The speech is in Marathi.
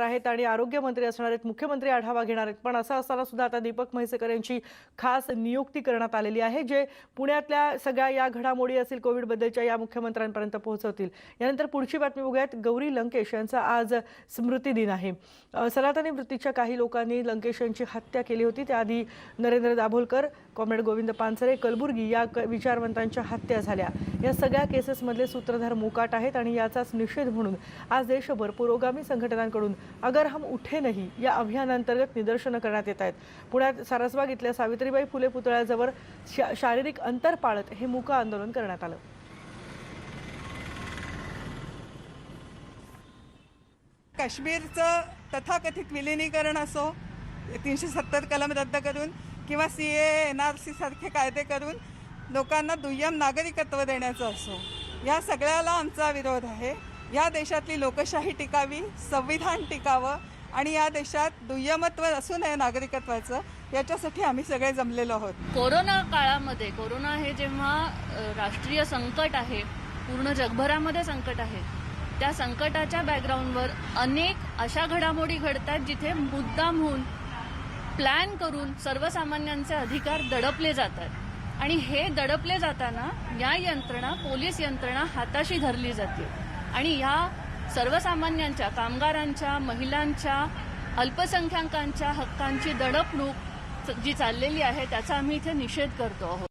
आहेत आणि आरोग्यमंत्री असणार आहेत मुख्यमंत्री आढावा घेणार आहेत. पण असं असताना सुद्धा आता दीपक म्हैसेकर यांची खास नियुक्ती करण्यात आलेली आहे जे पुण्यातल्या सगळ्या या घडामोडी असतील कोविडबद्दलच्या या मुख्यमंत्र्यांपर्यंत पोहोचवतील. यानंतर पुढची बातमी बघूयात. गौरी लंकेश यांचा आज स्मृती दिन आहे. सनातनी वृत्तीच्या काही लोकांनी लंकेश यांची हत्या केली होती. त्याआधी नरेंद्र दाभोलकर कॉम्रेड गोविंद पानसरे कलबुर्गी या क- विचारवंतांच्या हत्या झाल्या. या सगळ्या केसेसमधले सूत्रधार मोकाट आहेत आणि याचाच निषेध म्हणून आज देशभर पुरोगामी संघटनांकडून अगर हम उठे नाही या अभियानांतर्गत निदर्शनं करण्यात येत आहेत. पुण्यात सारसबाग इथल्या सावित्रीबाई फुले पुतळ्याजवळ शा- शारीरिक अंतर पाळत हे मूक आंदोलन करण्यात आलं. काश्मीरचं तथाकथित विलिनीकरण असो तीनशे सत्तर कलम रद्द करून किंवा C A N R C सारखे कायदे करून लोकांना दुय्यम नागरिकत्व देण्याचं असो या सगळ्याला आमचा विरोध आहे. या देशातली लोकशाही टिकावी संविधान टिकावं आणि या देशात दुय्यमत्व असू नये नागरिकत्वाचं याच्यासाठी आम्ही सगळे जमलेलो आहोत. कोरोना काळामध्ये कोरोना हे जेव्हा राष्ट्रीय संकट आहे पूर्ण जगभरामध्ये संकट आहे त्या संकटाच्या बॅकग्राऊंडवर अनेक अशा घडामोडी घडतात जिथे मुद्दाम होऊन प्लॅन करून सर्वसामान्यांचे अधिकार दडपले जातात. आणि हे दडपले जाताना न्याय यंत्रणा पोलीस यंत्रणा हाताशी धरली जाते. आणि ह्या सर्वसामान्यांच्या कामगारांच्या महिलांच्या अल्पसंख्याकांच्या हक्कांची दडपणूक जी चाललेली आहे त्याचा आम्ही इथे निषेध करतो आहोत.